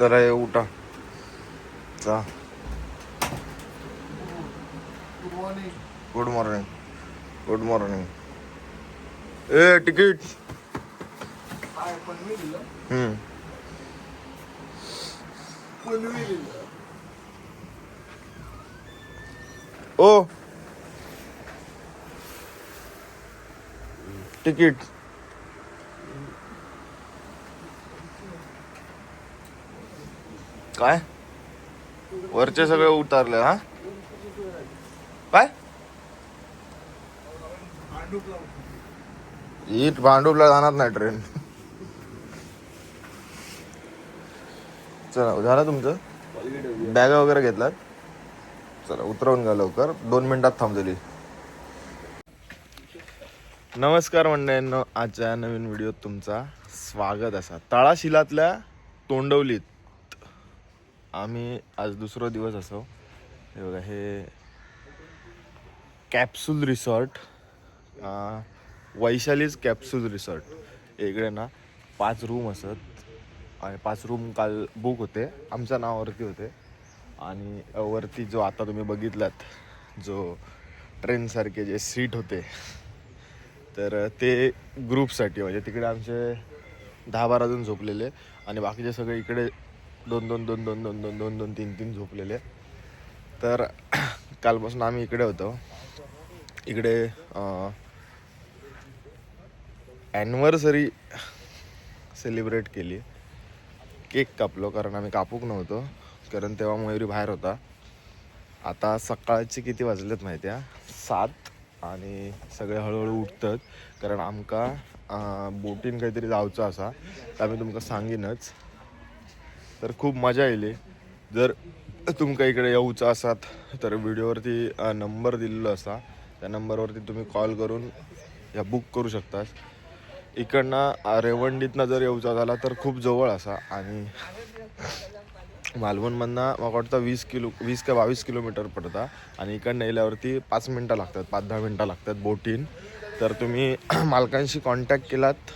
चला ये उठा. चा गुड मॉर्निंग गुड मॉर्निंग ए तिकीट ओ. तिकीट काय? वरचे सगळे उतारले हा? काय? इट भांडूपला जाणार नाही ट्रेन. चला झालं तुमचं? बॅग वगैरे घेतलात? चला उतरवून घ्या लवकर. दोन मिनिटात थांबलेली नमस्कार मंडळींनो आजच्या नवीन व्हिडिओत तुमचा स्वागत असा. तळाशिलातल्या तोंडवलीत आम्ही आज दुसरो दिवस असो. हे बघा हे capsule resort Vaishali's capsule resort इकडे ना पाच रूम असत. आणि पाच रूम काल बुक होते. आमच्या नावावरती होते. आणि वरती जो आता तुम्ही बघितलात जो ट्रेनसारखे जे सीट होते. तर ते ग्रुपसाठी म्हणजे तिकडे आमचे दहा बारा जण झोपलेले. आणि बाकीचे सगळे इकडे दोन दोन दोन दोन दोन दोन दोन दोन तीन तीन झोपलेले. तर कालपासून आम्ही इकडे होतो. इकडे ॲनिव्हर्सरी सेलिब्रेट केली. केक कापलो कारण आम्ही कापूक नव्हतो. कारण तेव्हा मयुरी बाहेर होता. आता सकाळचे किती वाजलेत माहिती आहे सात. आणि सगळे हळूहळू उठतात. कारण आमका बोटीन काहीतरी जावचं असा. तर आम्ही तुमका सांगीनच. तर खूप मजा येईल जर तुमका इकडे येऊचं असात तर व्हिडिओवरती नंबर दिलेलो असा. त्या नंबरवरती तुम्ही कॉल करून या बुक करू शकता इकडनं रेवंडीतनं जर येऊचा झाला तर खूप जवळ असा. आणि मालवणमधनं मला वाटतं वीस किलो वीस का बावीस किलोमीटर पडता. आणि इकडनं येल्यावरती पाच मिनटं लागतात पाच दहा मिनटं लागतात बोटीन. तर तुम्ही मालकांशी कॉन्टॅक्ट केलात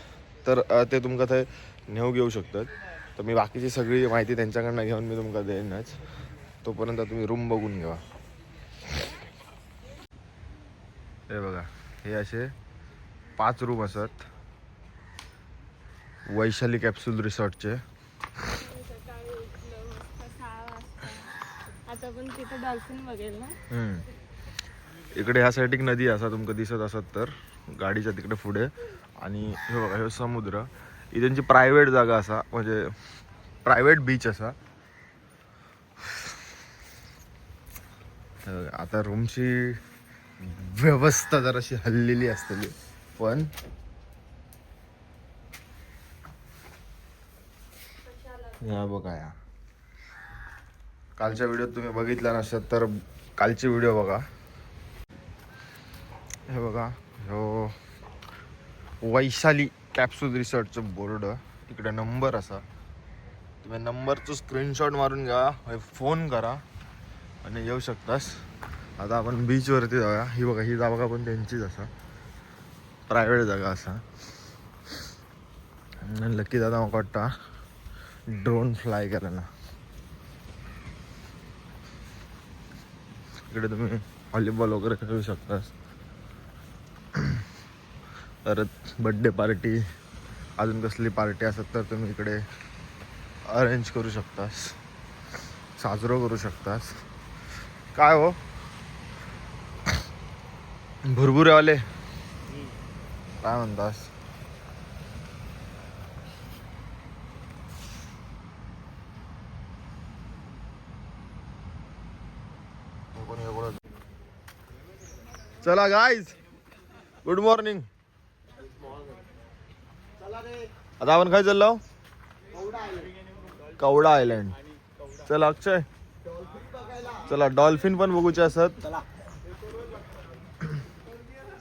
तर ते तुमका थंय नेऊ घेऊ शकतात. तर मी बाकीची सगळी माहिती त्यांच्याकडनं घेऊन मी तुमका देईनच. तोपर्यंत तुम्ही रूम बघून घ्या. हे बघा हे असे पाच रूम असत. वैशाली कॅप्सूल रिसॉर्टचे इकडे ह्या साईड एक नदी असा तुमका दिसत असत तर गाडीच्या तिकडे पुढे. आणि हे बघा हे समुद्र. ही त्यांची प्रायव्हेट जागा असा म्हणजे प्रायव्हेट बीच असा. आता रूमची व्यवस्था जराशी हल्लेली असतली पण या बघा या. कालच्या व्हिडिओत तुम्ही बघितला नसतात तर कालची व्हिडिओ बघा. हे बघा ह्यो वैशाली. कॅप्सूल रिसॉर्टचं बोर्ड इकडे नंबर असा. तुम्ही नंबरचं स्क्रीनशॉट मारून घ्या हे फोन करा आणि येऊ शकतास. आता आपण बीचवरती जाऊया. ही बघा ही जागा पण त्यांचीच असा. प्रायव्हेट जागा असा. आणि लकी दादा म्हाका वाटता ड्रोन फ्लाय करायला. इकडे तुम्ही व्हॉलीबॉल वगैरे खेळू शकतास. परत बड्डे पार्टी अजून कसली पार्टी असत तर तुम्ही इकडे अरेंज करू शकतास. साजरं करू शकतास. काय हो? भुरभुरेवाले? काय म्हणतास? चला गाईज गुड मॉर्निंग आता आपण काय चाललो? कवडा आयलंड. चला अक्षय. चला डॉल्फिन पण बघूचे असत.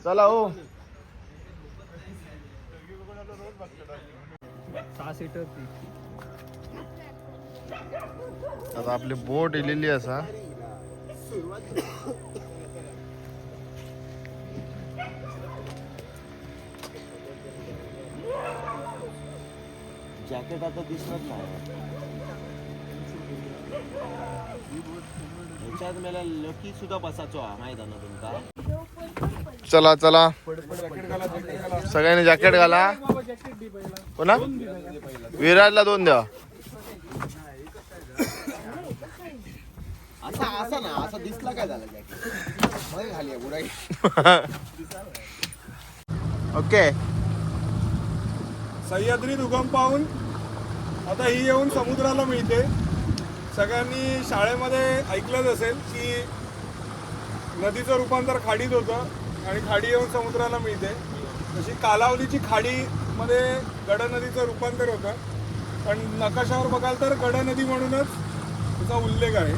चला हो. आता आपली बोट इलेली असा. जॅकेट आता दिसत नाही. ह्याच्यात मला लकी सुद्धा बसाचो हा माहीत आहे ना तुमका चला चला सगळ्यांनी जॅकेट घाला. कोणा? विराजला दोन द्या. असा असा ना असा दिसला काय झाला जॅकेट? मध्ये बुराई ओके. सह्याद्री उगम पाहून आता ही येऊन समुद्राला मिळते. सगळ्यांनी शाळेमध्ये ऐकलंच असेल की नदीचं रूपांतर खाडीत होतं आणि खाडी येऊन समुद्राला मिळते. तशी कालावधीची खाडीमध्ये गड नदीचं रूपांतर होतं. पण नकाशावर बघाल तर गड नदी म्हणूनच त्याचा उल्लेख आहे.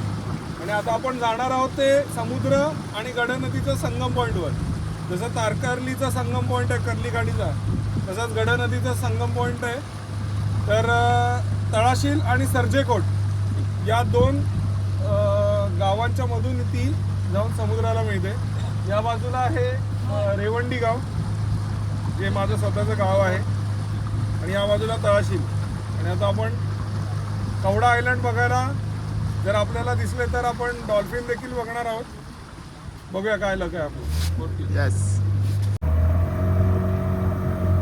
आणि आता आपण जाणार आहोत ते समुद्र आणि गड नदीचं संगम पॉईंटवर जसं तारकर्लीचा संगम पॉईंट आहे कर्ली खाडीचा तसंच गड नदीचा संगम पॉईंट आहे. तर तळाशील आणि सर्जेकोट या दोन गावांच्या मधून ती जाऊन समुद्राला मिळते. या बाजूला आहे रेवंडी गाव जे माझं स्वतःचं गाव आहे. आणि या बाजूला तळाशील. आणि आता आपण कवडा आयलंड बघायला जर आपल्याला दिसले तर आपण डॉल्फिन देखील बघणार आहोत. बघूया काय लग आहे आपण येस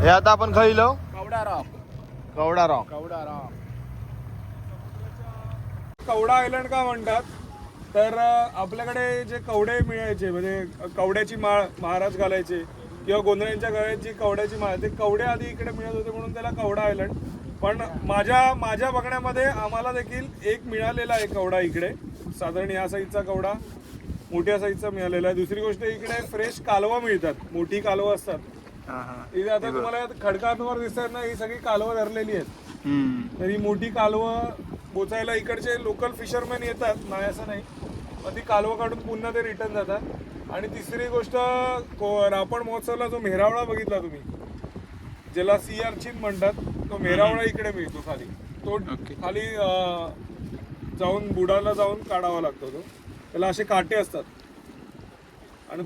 हे आता आपण खाईलो. कवडा राव कवडा राव कवडा कवडा आयलंड का म्हणतात? तर आपल्याकडे जे कवडे मिळायचे म्हणजे कवड्याची माळ महाराज घालायचे किंवा गोंधळ्यांच्या गळ्यात जी कवड्याची माळ ते कवडे आधी इकडे मिळत होते म्हणून त्याला कवडा आयलंड पण माझ्या माझ्या बघण्यामध्ये आम्हाला देखील एक मिळालेला आहे कवडा इकडे. साधारण या साईजचा कवडा मोठ्या साईजचा मिळालेला आहे. दुसरी गोष्ट इकडे फ्रेश कालवा मिळतात. मोठी कालवं असतात. इथे आता तुम्हाला खडकांवर दिसतात ना ही सगळी कालवं धरलेली आहेत. तर ही मोठी कालवं पोचायला इकडचे लोकल फिशरमॅन येतात नाही असं नाही. मग ती कालवं काढून पुन्हा ते रिटर्न जातात. आणि तिसरी गोष्ट को- रापण महोत्सवला जो मेहरावळा बघितला तुम्ही? ज्याला सी अर्चिन म्हणतात तो मेहरावळा इकडे मिळतो खाली. तो खाली अं, जाऊन बुडाला जाऊन काढावा लागतो तो. त्याला असे काटे असतात आणि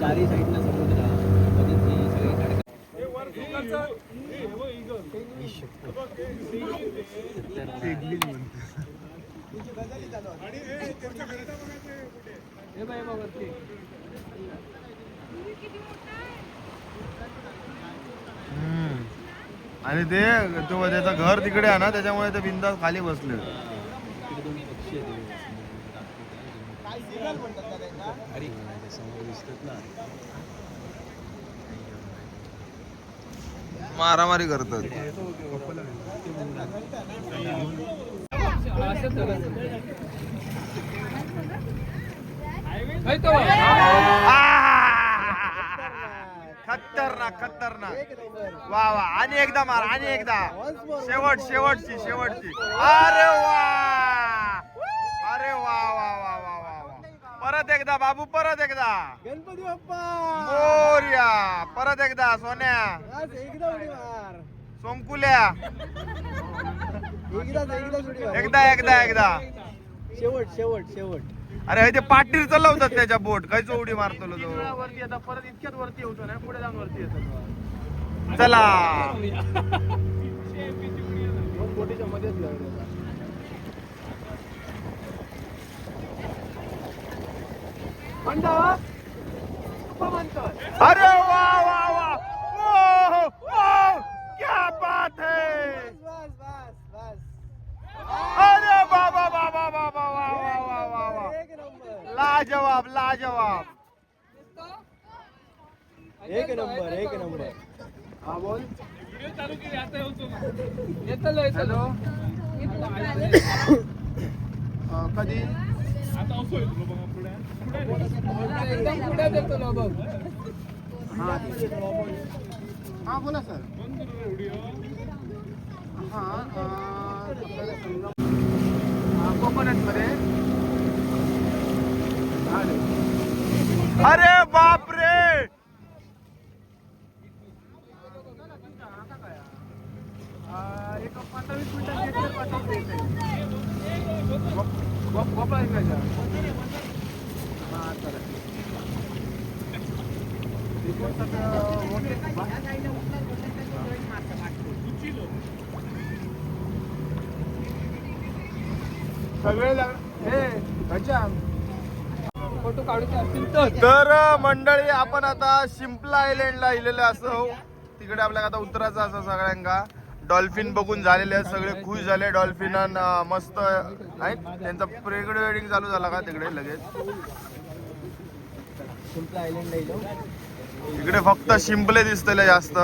चारी साईडला समुद्रमध्ये ती सगळी खडकं. आणि ते. तो त्याचं घर तिकडे आहे ना त्याच्यामुळे ते बिंदास खाली बसले. अरे समोर दिसतात ना मारामारी करतात. खतरनाक खतरनाक. वा वा. आणि एकदा मार आणि एकदा. शेवट शेवटची शेवटची. अरे वा! अरे वा वा वा वा वा परत एकदा बाबू परत एकदा. गणपती बाप्पा! मोर्या. परत एकदा सोन्या. सोमकुल्या. एकदा एकदा एकदा शेवट शेवट शेवट. अरे ते पाटील चालवतात त्याच्या बोट काय चौडी मारतो वरती आता परत इतक्यात वरती होतो ना पुढे जाऊन वरती येतो चला. बोटीच्या मध्येच अरे वा वा. लाजवाब लाजवाब। एक नंबर एक नंबर। हाँ बोल। कधी हा बोला सर। हाँ कोकोनट मध्ये अरे बाप रे एक पंधरा सगळे तर मंडळी आपण आता शिंपला आयलंडला इलेले असो हो. तिकडे आपल्याला आता उतरायचं असं सगळ्यांका डॉल्फिन बघून झालेले आहेत सगळे खुश झाले. डॉल्फिन मस्त आहेत. त्यांचा प्रेगड वेडिंग चालू झाला का तिकडे लगेच. शिंपला फक्त शिंपले दिसतले जास्त.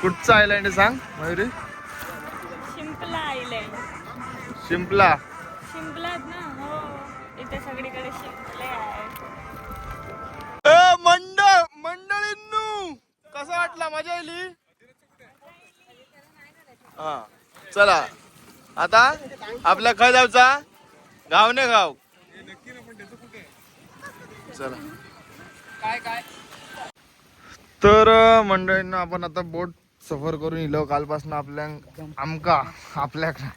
कुठचं आयलंड सांग मयुरी? शिंपला आयलंड शिंपला. आता आपल्या खय जाऊचा गाव ने गाव. चला. काय काय तर मंडळींना आपण आता बोट सफर करून इलो. कालपासून आपल्या आमका आपल्याकडे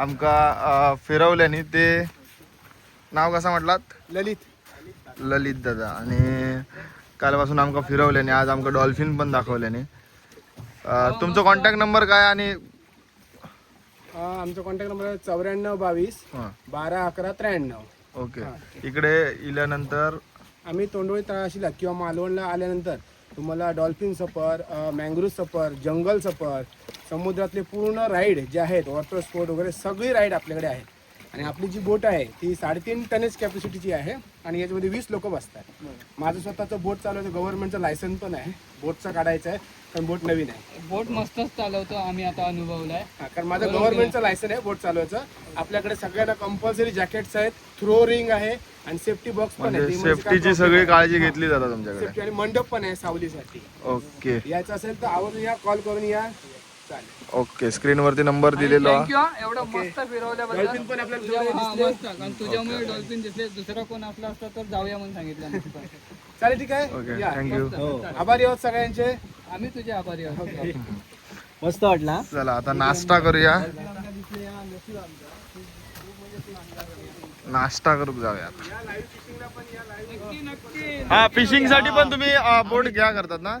आमका फिरवल्याने ते नाव कसं म्हटलात? ललित. ललित दादा. आणि कालपासून आमका फिरवल्याने आज आमका डॉल्फिन पण दाखवल्याने. तुमचा कॉन्टॅक्ट नंबर काय आणि आमचा कॉन्टॅक्ट नंबर आहे चौऱ्याण्णव बावीस हा, बारा अकरा त्र्याण्णव. ओके. इकडे इल्यानंतर? आम्ही तोंडोळी तळाशीला किंवा मालवणला आल्यानंतर तुम्हाला डॉल्फिन सफर मँग्रोव सफर जंगल सफर समुद्रातले पूर्ण राईड जे आहेत वॉटर स्पोर्ट वगैरे सगळी राईड आपल्याकडे आहेत. आणि आपली जी बोट आहे ती साडेतीन टनेज कॅपॅसिटीची आहे आणि याच्यामध्ये वीस लोक बसतात. माझं स्वतःचं बोट चालवायचं गव्हर्नमेंटचं लायसन्स पण आहे. बोटचं काढायचं आहे पण बोट नवीन आहे. बोट मस्तच चालवतो आम्ही आता अनुभवलाय. हा, कारण माझं गव्हर्नमेंटचं लायसन आहे बोट चालवायचं. आपल्याकडे सगळ्यांना कंपल्सरी जॅकेट्स आहेत थ्रो रिंग आहे आणि सेफ्टी बॉक्स पण आहे. म्हणजे ती म्हणजे सेफ्टीची problem सगळी नाही. काळजी घेतली जातात तुमच्याकडे. सेफ्टी आणि मंडप पण आहे सावलीसाठी. ओके. यायचं असेल तर आवर्जून या कॉल करून या. ओके स्क्रीन वरती नंबर दिलेलो. हा. थँक्यू एवढं मस्त फिरवल्याबद्दल. डॉल्फिन पण आपल्याला तुझ्या- फिरवले हा, दिसले. मस्त. कारण तुझ्यामुळे डॉल्फिन दिसले. दुसरा कोण असता तर जाऊया म्हणून सांगितलं. चालेल ठीक ओके आहे या. थँक्यू आभारी आहोत सगळ्यांचे. आम्ही तुझे आभारी आहोत. मस्त वाटला चला आता नाश्ता करूया. नाश्ता करू जाऊया आता. हा फिशिंगसाठी पण तुम्ही बोट घ्या करतात ना?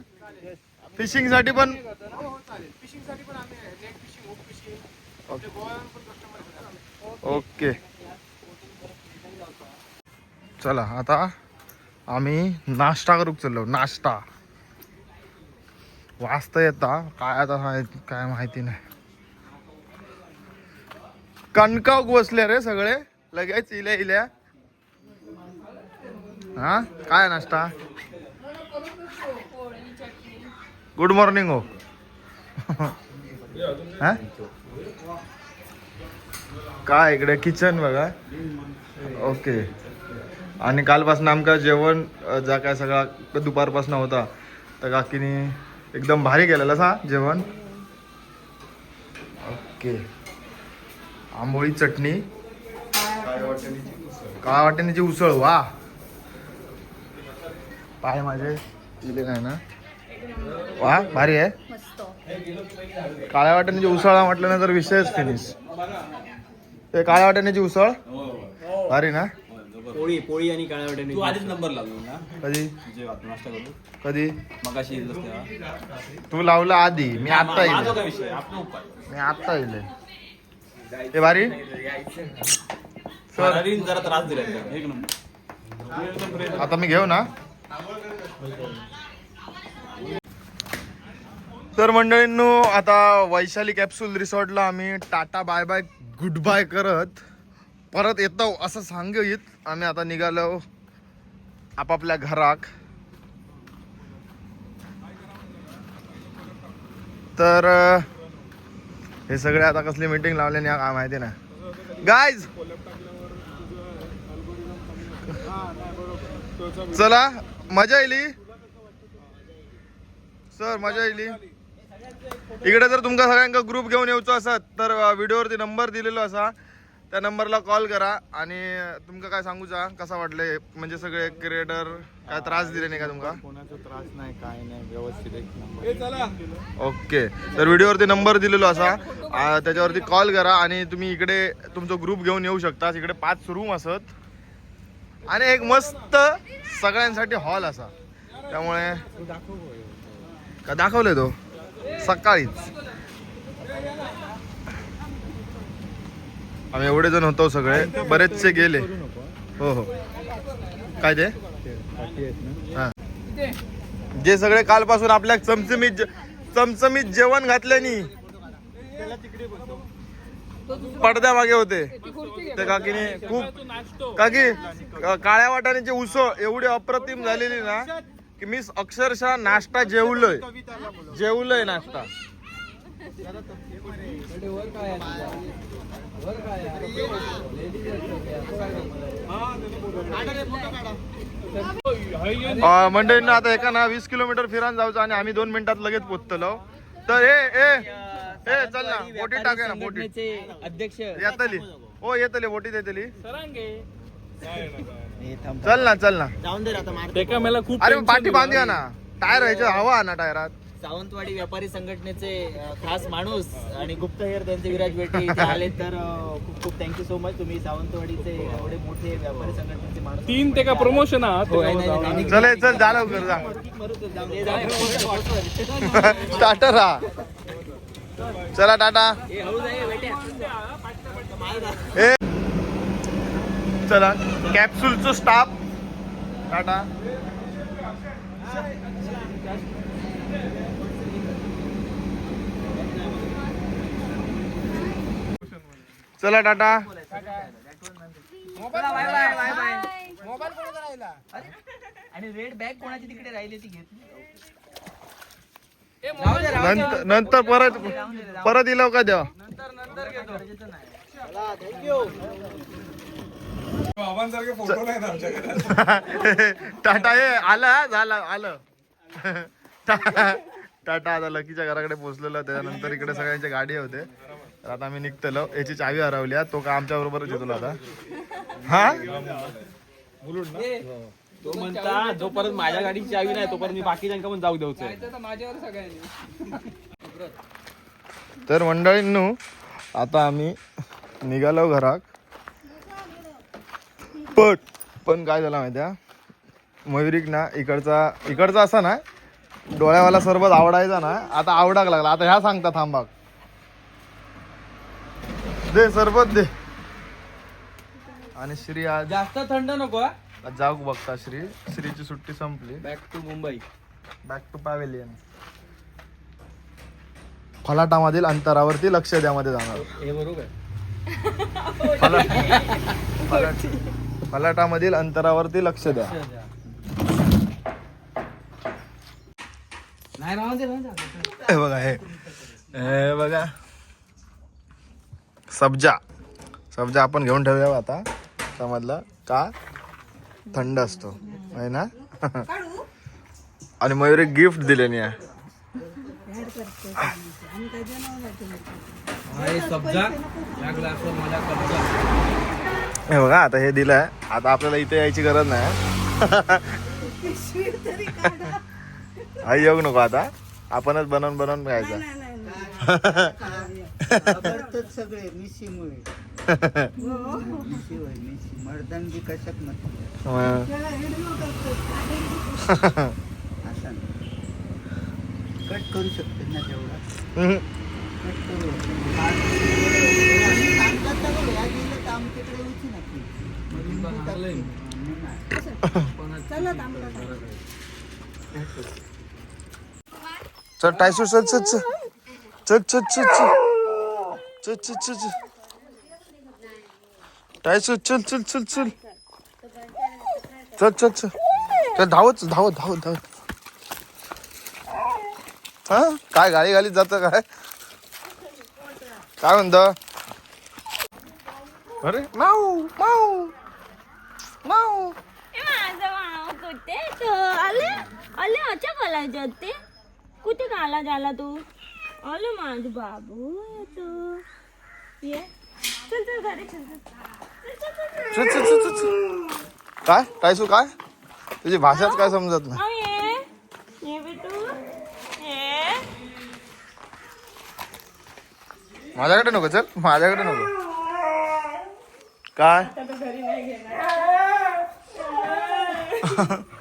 फिशिंगसाठी पण फिशिंगसाठी पण आम्ही आहे. नेट फिशिंग होप फिशिंग आपले गोव्यावर पण कस्टमर ओके चला आता आम्ही नाश्ता करूक चाललो. नाश्ता. वाचता येता. काय आता काय माहिती नाही. कणकावक बसले रे सगळे. लगेच इल्या इल्या. हा? काय नाश्ता? गुड मॉर्निंग हो. हा काय इकडे किचन बघा. ओके आणि कालपासून आमका जेवण जा काय सगळा दुपारपासून होता. तर काकीने एकदम भारी केलेलं सा जेवण. ओके आंबोळी चटणी. काळा वाटण्याची उसळ वा. पाय माझे दिले नाही ना. वा भारी आहे. काळ्या वाटण्याची उसळ म्हटलं ना तर विषयच फिनिश ते काळ्या वाटण्याची उसळ? भारी ना? पोळी पोळी आणि काळ्या वाट्याने आधीच नंबर लागलो ना. कधी? जे नाश्ता करू कधी? तेव्हा तू लावला आधी मी आता येईल. काय विषय आपला उपाय. मी आता येईल. ते भारी? जरा त्रास दिला एक नंबर. आता मी घेऊ ना? तर मंडळींनो आता वैशाली कॅप्सूल रिसॉर्टला आम्ही tata bye bye goodbye करत परत येतो असं सांगित. आम्ही आता निघालो आपापल्या घराक. तर हे सगळे आता कसली मीटिंग लावल्याने काय माहिती ना. गायज चला मजा येईल सर मजा येईल इकडे जर तुमका सगळ्यांका ग्रुप घेऊन येऊचो असत तर व्हिडिओवरती नंबर दिलेलो असा त्या नंबरला कॉल करा. आणि तुमका काय सांगूचा कसा वाटले म्हणजे सगळे क्रिएटर काय त्रास दिले नाही का तुमका? कोणाचा त्रास नाही काय नाही व्यवस्थित एक नंबर. हे चला. ओके. तर व्हिडिओवरती नंबर दिलेलो असा त्याच्यावरती कॉल करा आणि तुम्ही इकडे तुमचा ग्रुप घेऊन येऊ शकता इकडे पाच रूम असत. आणि एक मस्त सगळ्यांसाठी हॉल असा. त्यामुळे का दाखवले तो? सकाळीच. आम्ही एवढे जण होतो सगळे. बरेचसे गेले. हो हो. काय ते? हा. जे सगळे कालपासून आपल्या चमचमीत चमचमीत जेवण घातल्यानी पडद्या मागे होते. ते काकीने खूप काकी काळ्या वाटाण्याची उसळ एवढी अप्रतिम झालेली ना की मी अक्षरशः नाश्ता जेवलोय. जेवलोय नाश्ता. मंडळींना आता एका ना वीस किलोमीटर फिरायला जायचं आणि आम्ही दोन मिनिटात लगेच पोचतलो. तर ए ए ए चल ना बोटीत टाकूया ना बोटी. अध्यक्ष. येतली. हो येतली बोटी येतली चल ना चल ना. जाऊन दे रे आता मार मला खूप अरे पाठी बांधूया ना. टायर व्हायचं हवा ना टायरात. सावंतवाडी व्यापारी संघटनेचे अ, खास माणूस आणि गुप्तहेर त्यांचे विराज बेटे इथे आले तर अ, खूप खूप थँक्यू सो मच तुम्ही सावंतवाडीचे एवढे मोठे व्यापारी संघटनेचे माणूस तीन ते का प्रमोशन आहात हो, नाही, नाही, नाही, नाही. चल ए, चल जा लवकर जा. मरू दे, जाऊ दे, जाऊ दे. टाटा राहा चला टाटा. ए, हळू जा, ए, बेट्या. चला. कॅप्सूलचं स्टाफ टाटा चला टाटा आणि रेड बॅग कोणाची तिकडे राहिली ती घेत? नंतर नंतर परत परत इलो का द्या बाबांसारखे फोटो नाही आमच्याकडे टाटा ये आलं? झालं आलं. टाटा आता लकीच्या घराकडे पोहोचलेलो त्याच्यानंतर इकडे सगळ्यांच्या गाडी होते. तर आता आम्ही निघतलो याची चावी हरवली. तो का आमच्या बरोबरच येतो आता. हा? तो म्हणता जोपर्यंत माझ्या गाडीची चावी नाही तोपर्यंत मी बाकीच्यांका पण जाऊ देऊच माझ्यावर सगळ्यांनी. तर मंडळींनो आता आम्ही निघालो घराक पण पण काय झालं माहित्या मयुरिक ना इकडचा इकडचा असा ना डोळ्यावाला सरबत आवडायचा ना आता आवडाक लागला. आता ह्या सांगता थांबाक दे सरबत दे. आणि श्री आज जास्त थंड नको आज जाऊ बघता श्री? श्रीची सुट्टी संपली. Back to Mumbai back to pavilion फलाटामधील अंतरावरती लक्ष द्यामध्ये जाणार. हे बरोबर. फलाट फलाट फलाटामधील अंतरावरती लक्ष द्या. हे बघा हे. हे बघा. सब्जा. सब्जा आपण घेऊन ठेवूया आता. त्यामधला का थंड असतो. आहे ना? आणि मयुरी गिफ्ट दिलेली आहे सब्जा. मला कब्जा. हे बघा आता हे दिलंय. आता आपल्याला इथे यायची गरज नाही. हा येऊ नको आता. आपणच बनवून बनवून घ्यायचं सगळे कशात कट करू शकते ना तेवढा हम्म. कट करू आमच्याकडे नक्की. चल टायसू चल चल चल. चल चल चल चल. चल चल चल चल. टायसू चल चल चल चल. चल चल चल. चल धावत धावत धावत धावत. हा? काय गाडी गाडीत जात काय? काय म्हणत? अरे माऊ माऊ माऊ. माझं मामा कुठे तो? आले आले अच्छा बोलायचे होते कुठे गाला झाला तू? आलो माझ बाबू तू. ये. चल चल घरी चल चल. चल, चल, चल, चल, चल. काय? टायसू काय? तुझी भाषाच काय समजत नाही? आओ ये. ये बेटू. ये. माझ्याकडे नको चल. माझ्याकडे नको. काय?